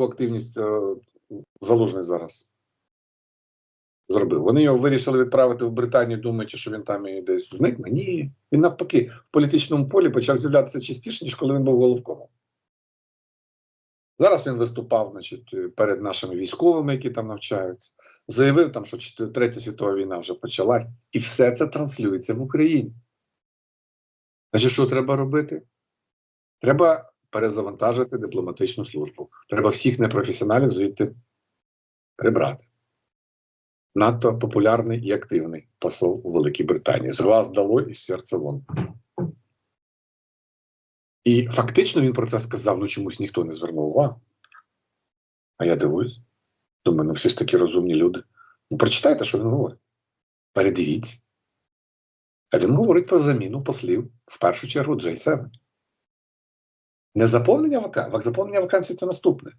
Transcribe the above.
яку активність е, залужний зараз зробив. Вони його вирішили відправити в Британію, думаючи, що він там і десь зникне. Ні, він навпаки в політичному полі почав з'являтися частіше, ніж коли він був головкомом. Зараз він виступав значить, перед нашими військовими, які там навчаються, заявив там, що Третя світова війна вже почалась, і все це транслюється в Україні. Значить, що треба робити? Треба перезавантажити дипломатичну службу. Треба всіх непрофесіоналів звідти прибрати. Надто популярний і активний посол у Великій Британії. З глаз дало і з серця вон. І фактично він про це сказав, ну чомусь ніхто не звернув увагу. А я дивуюсь. Думаю, ну всі ж такі розумні люди. Ну, прочитайте, що він говорить. Передивіться. А він говорить про заміну послів в першу чергу J7. Не заповнення вакансій. Заповнення вакансій це наступне.